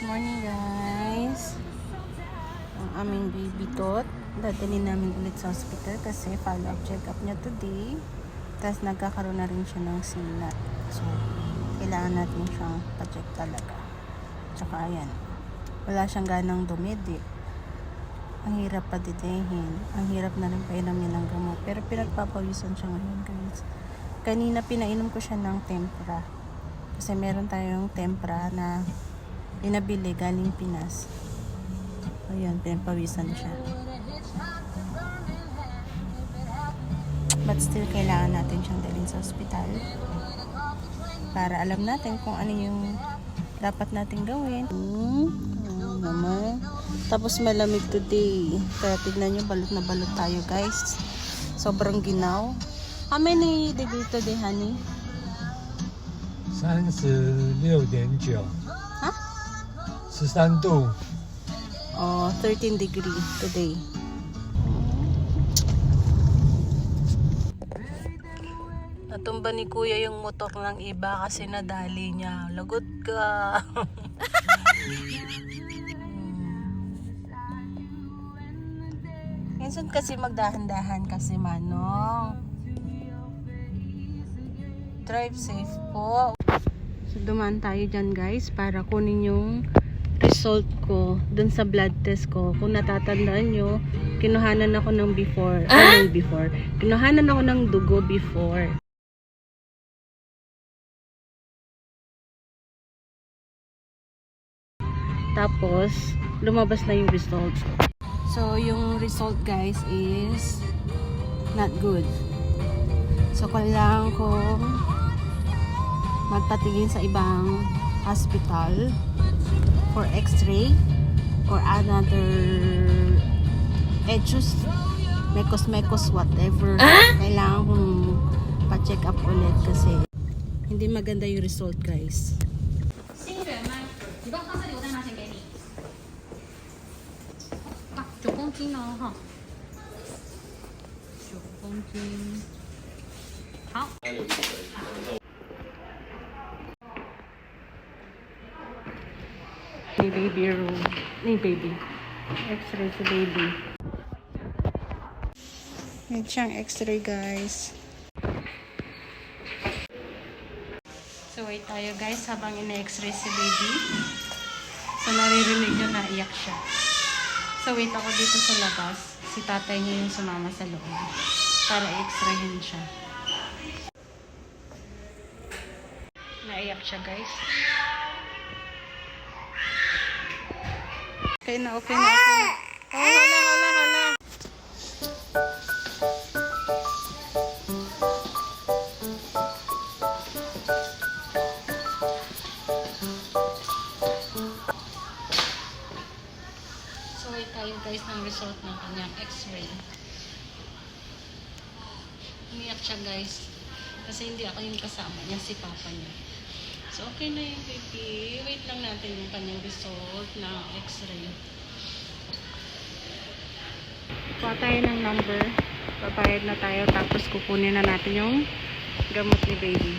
Morning guys. Ang aming baby tot. Dadalhin namin ulit sa hospital kasi follow-up check-up niya today. Tapos nagkakaroon na rin siya ng sinat. So, kailangan natin siyang pa-check talaga. Tsaka ayan. Wala siyang ganang dumidi. Ang hirap pa didehin. Ang hirap na rin painom niya ng gamot. Pero pinagpapawisan siya ngayon guys. Kanina pinainom ko siya ng tempra. Kasi meron tayong tempra na inabili galing Pinas. So, yun, pinapawisan siya. But still, kailangan natin siyang dalhin sa ospital para alam natin kung ano yung dapat natin gawin. Hmm, ano naman. Tapos malamig today. Kaya tignan nyo, balot na balot tayo guys. Sobrang ginaw. How many degree today, honey? 三十六点九， sa Santo. Oh, 13 degree today. Natumba ni kuya yung motor ng iba kasi nadali niya. Lagot ka. Minsan kasi magdahan-dahan kasi manong. Drive safe po. So dumaan tayo dyan guys para kunin yung result ko dun sa blood test ko. Kung natatandaan nyo, kinuhanan ako ng before. Ah? before. Kinuhanan ako ng dugo before. Tapos, lumabas na yung result. So, yung result guys is not good. So, kailangan kong magpatingin sa ibang hospital for x-ray or another edges mekos mekos whatever kailangan kong pa-check up ulit kasi hindi maganda yung result guys baby room. Ni baby. X-ray si baby. May siyang x-ray guys. So wait tayo guys habang ina-x-ray si baby. So naririnig nyo na iyak siya. So wait ako dito sa labas. Si tatay niya yung sumama sa loob. Para i-x-rayin siya. Naiyak siya guys Okay na, okay na, okay na. Oh, hala, hala, hala. So, wait tayo guys ng result ng kanyang x-ray. Umiyak siya guys. Kasi hindi ako yung kasama niya, si papa niya. Okay na yung baby. Wait lang natin yung kanyang result ng x-ray. Kuha tayo ng number. Babayad na tayo. Tapos kukunin na natin yung gamot ni baby.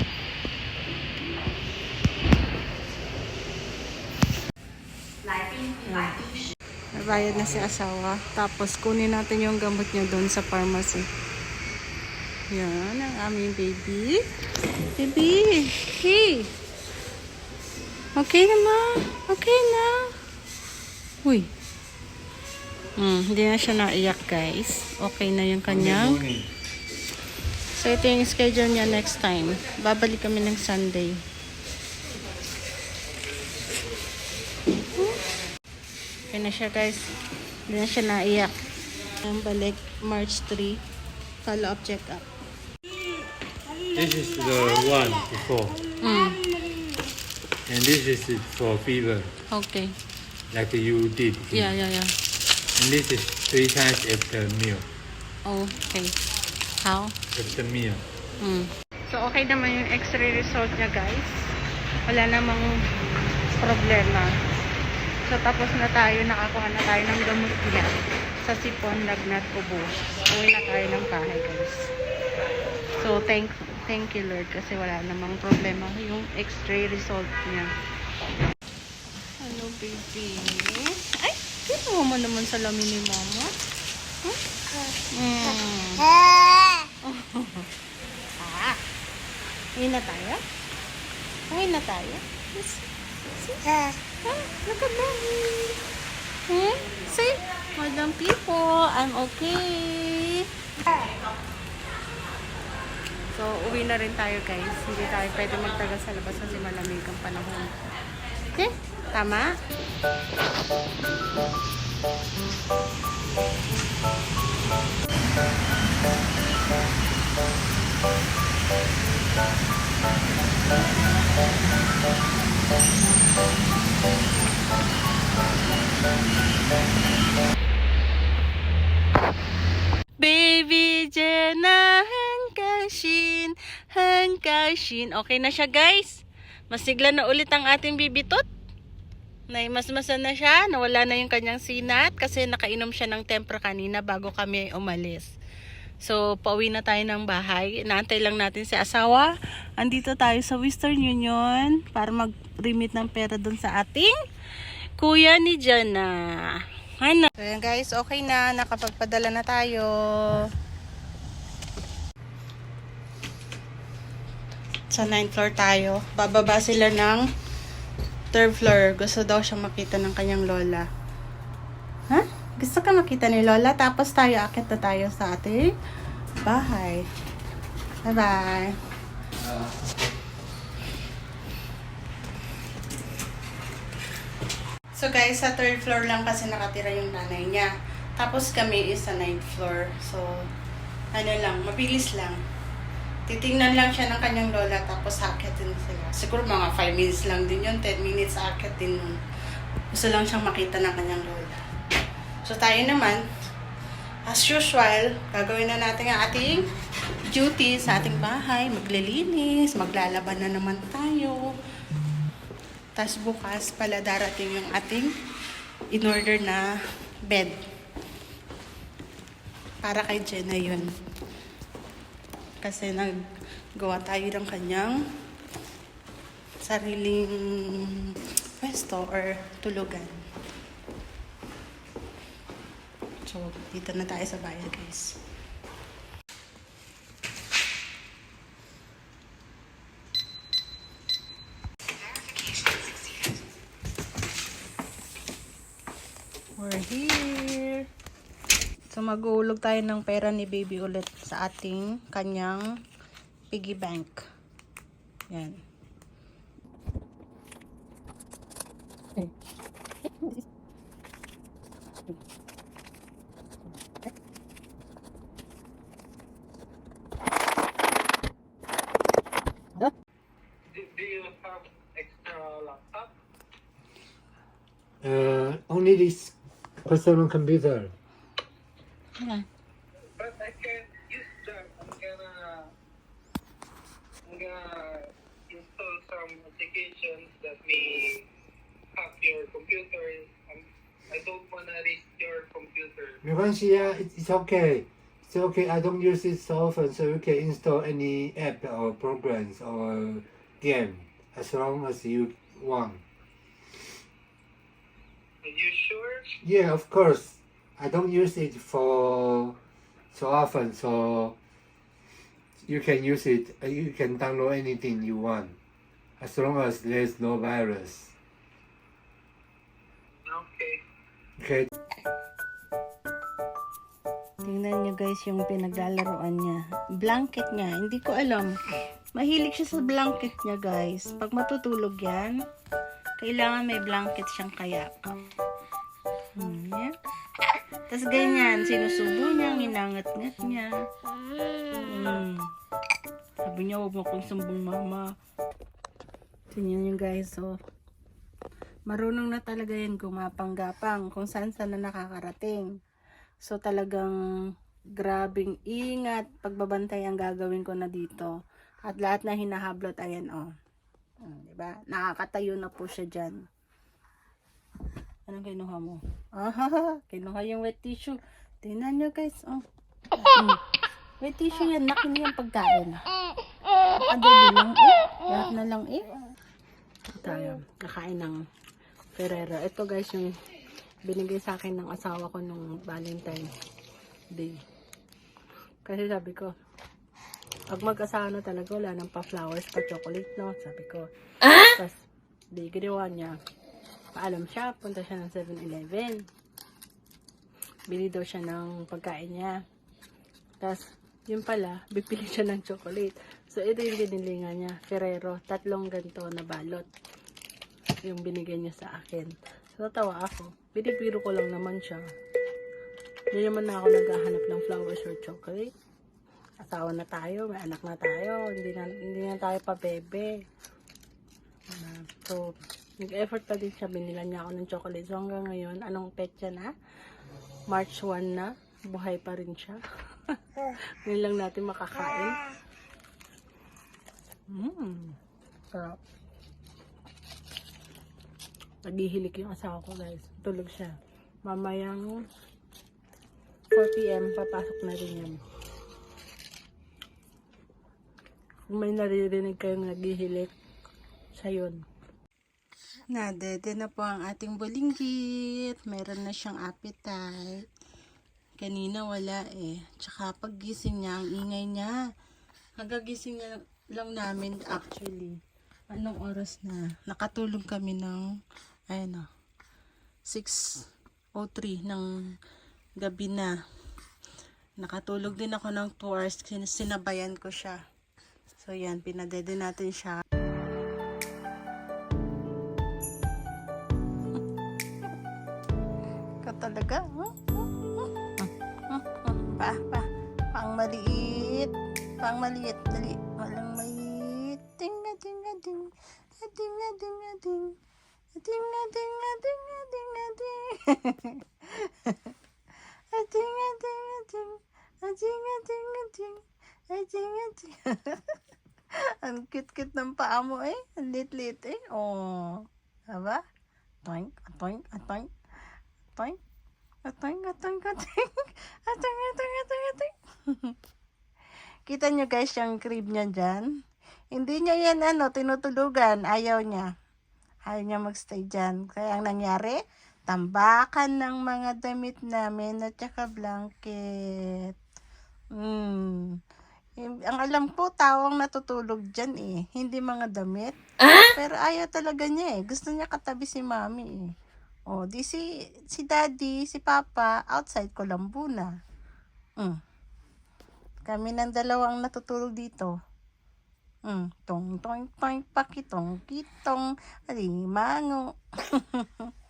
Nabayad na si asawa. Tapos kunin natin yung gamot niya doon sa pharmacy. Yan ang aming baby. Baby! Hey! Okay na ma. Okay na. Uy. Hmm, hindi na siya naiyak guys. Okay na yung kanyang. So ito yung schedule niya next time. Babalik kami ng Sunday. Okay na siya guys. Hindi na siya naiyak. Ang balik March 3. Follow up check up. This is the one before, Hmm. And this is for fever, Okay. like you did. Yeah, yeah, yeah. And this is three times after meal. Okay. How? After meal. Mm. So, okay naman yung x-ray result niya, guys. Wala namang problema. So, tapos na tayo, nakakuha na tayo ng gamot niya sa Sipon, Lagnat, Kubo. Uwi na tayo ng bahay, guys. So, thank thank you, Lord, kasi wala namang problema yung x-ray result niya. Ano baby. Ay, kinuha mo naman sa lamin ni mama. Huh? Mm. ah. Uwi na tayo? Uwi na tayo? Yes. See? Ah, look at mommy. Hmm? See? Madam people, I'm okay. So, uwi na rin tayo guys. Hindi tayo pwede magtagal sa labas kasi malamig ang panahon. Okay? Tama? Baby hangkashin. Okay na siya guys. Masigla na ulit ang ating bibitot. Naimasmasan na siya, nawala na yung kanyang sinat kasi nakainom siya ng tempra kanina bago kami umalis. So, pauwi na tayo ng bahay. Inaantay lang natin si asawa. Andito tayo sa Western Union para mag-remit ng pera dun sa ating kuya ni Jana. Ano? So, guys, okay na. Nakapagpadala na tayo. Sa 9th floor tayo. Bababa sila ng third floor. Gusto daw siyang makita ng kanyang lola. Ha? Gusto ka makita ni lola? Tapos tayo, akit na tayo sa ating bahay. Bye-bye. So guys, sa third floor lang kasi nakatira yung nanay niya. Tapos kami is sa ninth floor. So, ano lang, mabilis lang. Titingnan lang siya ng kanyang lola tapos akitin sila. Siguro mga 5 minutes lang din yun, 10 minutes akitin nun. Gusto lang siyang makita ng kanyang lola. So tayo naman, as usual, gagawin na natin ang ating duty sa ating bahay. Maglilinis, maglalaban na naman tayo. Tapos bukas pala darating yung ating in-order na bed. Para kay Jenna yun. Kasi naggawa tayo ng kanyang sariling pwesto or tulugan. So, dito na tayo sa bayan, guys. So, magulog tayo ng pera ni baby ulit sa ating kanyang piggy bank. Yan. Laptop? Uh, only this personal computer. Yan. But I can use that. I'm gonna I'm gonna install some applications that may hack your computer. I'm, I don't wanna risk your computer. 没关系啊, it's, it's okay. It's okay. I don't use it so often, so you can install any app or programs or game as long as you want. Are you sure? Yeah, of course. I don't use it for so often, so you can use it. You can download anything you want, as long as there's no virus. Okay. Okay. Tingnan niyo guys yung pinaglalaroan niya. Blanket niya. Hindi ko alam. Mahilig siya sa blanket niya guys. Pag matutulog yan, kailangan may blanket siyang kaya. Tapos ganyan, sinusubo niya, minangat-ngat niya. Hmm. Sabi niya, huwag mo kong sumbong mama. Tingnan niyo guys, so. Marunong na talaga yan gumapang-gapang kung saan saan na nakakarating. So talagang grabing ingat, pagbabantay ang gagawin ko na dito. At lahat na hinahablot, ayan oh. Hmm, di ba? Nakakatayo na po siya dyan. Anong kinuha mo? Ah, kinuha yung wet tissue. Tingnan nyo guys, oh. Hmm. Wet tissue yan, nakin yung pagkain. Nakadali lang eh. Lahat na lang eh. Tayo, kakain ng Ferrero. Ito guys yung binigay sa akin ng asawa ko nung Valentine's Day. Kasi sabi ko, pag mag-asawa na talaga, wala nang pa-flowers, pa-chocolate, no? Sabi ko. Tapos, di ginawa niya. Paalam siya, punta siya ng 7-Eleven. Bili daw siya ng pagkain niya. Tapos, yun pala, bibili siya ng chocolate. So, ito yung binili nga niya. Ferrero. Tatlong ganito na balot. Yung binigay niya sa akin. So, natawa ako. Binibiro ko lang naman siya. Hindi naman na ako naghahanap ng flowers or chocolate. Asawa na tayo, may anak na tayo. Hindi na, hindi na tayo pa bebe. Ah, so, nag-effort pa din siya. Binila niya ako ng chocolate. So, hanggang ngayon, anong petsa na? March 1 na. Buhay pa rin siya. Ngayon lang natin makakain. Mmm. Sarap. Naghihilik yung asawa ko guys. Tulog siya. Mamayang 4pm papasok na rin yan. Kung may naririnig kayong naghihilik, siya yun. Nadede na po ang ating bulinggit. Meron na siyang appetite. Kanina wala eh. Tsaka paggising niya, ang ingay niya. Hagagising niya lang namin actually. Anong oras na? Nakatulog kami ng, ayun na, 6.03 ng gabi na. Nakatulog din ako ng 2 hours. sin- Sinabayan ko siya. So yan, pinadede natin siya. Pang maliit. Dali. Walang maliit. Ding, ding, ding. Ding, ding, ding. Ding, ding, ding, ding, ding. Ding, ding, ding. Ding, ding, ding. Ding, ding. Ang cute-cute ng paa mo eh. Ang lit-lit eh. Oh. Diba? Toink, toink, toink. Toink. Atang, atang, atang. Atang, atang, atang, atang. Kita nyo guys yung crib niya dyan. Hindi niya yan ano, tinutulugan. Ayaw niya. Ayaw niya magstay dyan. Kaya ang nangyari, tambakan ng mga damit namin at saka blanket. Hmm. Ang alam ko, tawang natutulog dyan eh. Hindi mga damit. Pero ayaw talaga niya eh. Gusto niya katabi si mami eh. O, di si, si daddy, si papa, outside Colombo na. Mm. Kami ng dalawang natutulog dito. Mm. Tong, tong, tong, pakitong, kitong, alimango.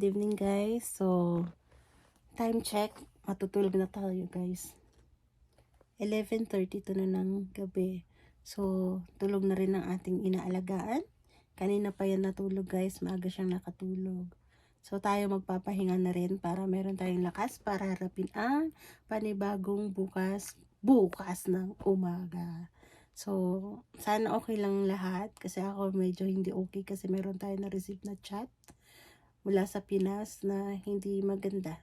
Good evening guys. So, time check. Matutulog na tayo guys. 11.32 na ng gabi. So, tulog na rin ang ating inaalagaan. Kanina pa yan natulog guys. Maaga siyang nakatulog. So, tayo magpapahinga na rin para meron tayong lakas para harapin ang panibagong bukas, bukas ng umaga. So, sana okay lang lahat. Kasi ako medyo hindi okay kasi meron tayo na-receive na chat mula sa Pinas na hindi maganda.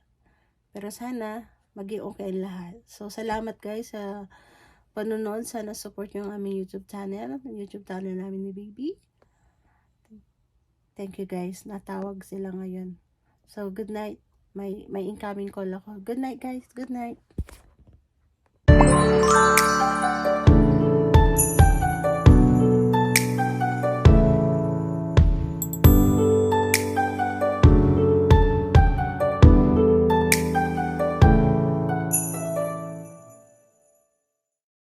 Pero sana maging okay lahat. So, salamat guys sa panonood. Sana support nyo ang aming YouTube channel. YouTube channel namin ni Baby. Thank you guys. Natawag sila ngayon. So, good night. May, may incoming call ako. Good night guys. Good night.